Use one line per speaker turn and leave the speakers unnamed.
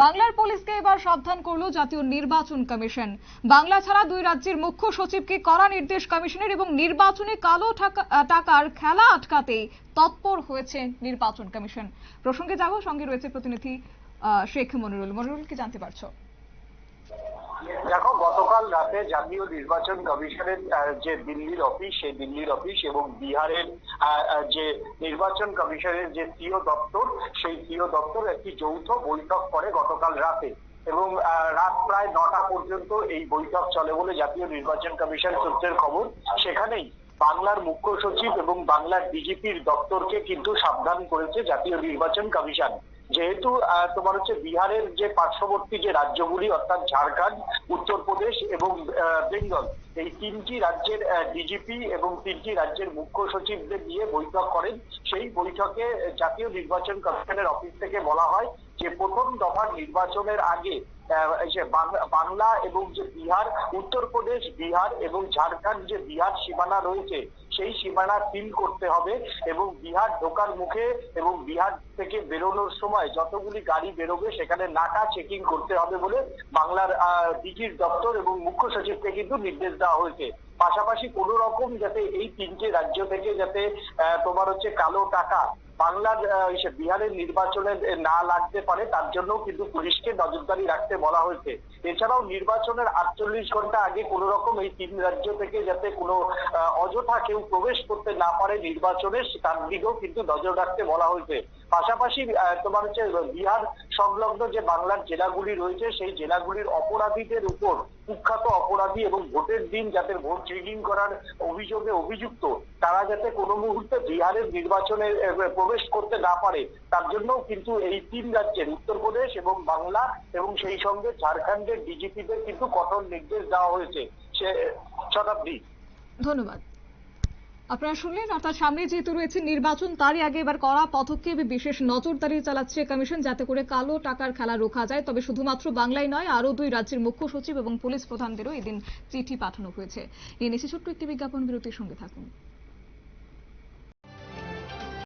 বাংলার পুলিশকে এবার সাবধান করল জাতীয় নির্বাচন কমিশন। বাংলা ছাড়া দুই রাজ্যের মুখ্য সচিবকে কড়া নির্দেশ কমিশনের এবং নির্বাচনে কালো টাকা- টাকার খেলা আটকাতে তৎপর হয়েছে নির্বাচন কমিশন। প্রসঙ্গে যাব, সঙ্গে রয়েছে প্রতিনিধি শেখ মনিরুল। মনিরুল, কি জানতে পারছ?
দেখো, গতকাল রাতে জাতীয় নির্বাচন কমিশনের যে দিল্লির অফিস, সেই দিল্লির অফিস এবং বিহারের যে নির্বাচন কমিশনের যে সিও দপ্তর, সেই সিও দপ্তর একটি যৌথ বৈঠক করে গতকাল রাতে এবং রাত প্রায় নটা পর্যন্ত এই বৈঠক চলে বলে জাতীয় নির্বাচন কমিশন সূত্রের খবর। সেখানেই বাংলার মুখ্য সচিব এবং বাংলার ডিজিপির দপ্তরকে কিন্তু সাবধান করেছে জাতীয় নির্বাচন কমিশন। যেহেতু তোমার হচ্ছে বিহারের যে পার্শ্ববর্তী যে রাজ্যগুলি, অর্থাৎ ঝাড়খণ্ড, উত্তরপ্রদেশ এবং বেঙ্গল, এই তিনটি রাজ্যের ডিজিপি এবং তিনটি রাজ্যের মুখ্য সচিবদের নিয়ে বৈঠক করেন। সেই বৈঠকে জাতীয় নির্বাচন কমিশনের অফিস থেকে বলা হয় যে প্রথম দফার নির্বাচনের আগে যে বাংলা- এবং যে বিহার, উত্তরপ্রদেশ, বিহার এবং ঝাড়খণ্ড যে বিহার সীমানা রয়েছে, সেই সীমানা সিল করতে হবে এবং বিহার ঢোকার মুখে এবং বিহার থেকে বেরোনোর সময় যতগুলি গাড়ি বেরোবে, সেখানে নাকা চেকিং করতে হবে বলে বাংলার ডিজির দপ্তর এবং মুখ্য সচিবকে কিন্তু নির্দেশ দেওয়া হয়েছে। পাশাপাশি কোনো রকম যাতে এই তিনটে রাজ্য থেকে যাতে তোমার হচ্ছে কালো টাকা বাংলার বিহারের নির্বাচনে না লাগতে পারে, তার জন্য কিন্তু পুলিশকে নজরদারি রাখতে বলা হয়েছে। এছাড়াও নির্বাচনের আটচল্লিশ ঘণ্টা আগে কোনো রকম এই তিন রাজ্য থেকে যাতে কোনো অযথা কেউ প্রবেশ করতে না পারে নির্বাচনে তার দিকেও কিন্তু নজর রাখতে বলা হয়েছে। পাশাপাশি তোমার হচ্ছে বিহার সংলগ্ন যে বাংলার জেলাগুলি রয়েছে, সেই জেলাগুলির অপরাধীদের উপর কুখ্যাত অপরাধী এবং ভোটের দিন যাতে ভোট রিগিং করার অভিযোগে অভিযুক্ত, তারা যাতে কোনো মুহূর্তে বিহারের নির্বাচনে প্রবেশ করতে না পারে, তার জন্য কিন্তু এই তিন রাজ্যের, উত্তরপ্রদেশ এবং বাংলা এবং সেই সঙ্গে ঝাড়খণ্ডের ডিজিপিদের কিন্তু কঠোর নির্দেশ দেওয়া হয়েছে সে শতাব্দী।
ধন্যবাদ। আপনারা শুনলেন, অর্থাৎ সামনে যেহেতু রয়েছে নির্বাচন, তারই আগে এবার করা পদক্ষেপে, বিশেষ নজরদারি চালাচ্ছে কমিশন, যাতে করে কালো টাকার খেলা রোখা যায়। তবে শুধুমাত্র বাংলায় নয়, আরও দুই রাজ্যের মুখ্য সচিব এবং পুলিশ প্রধানদেরও এদিন চিঠি পাঠানো হয়েছে। এই নিচে ছোট্ট একটি বিজ্ঞাপন বিরতির সঙ্গে থাকুন।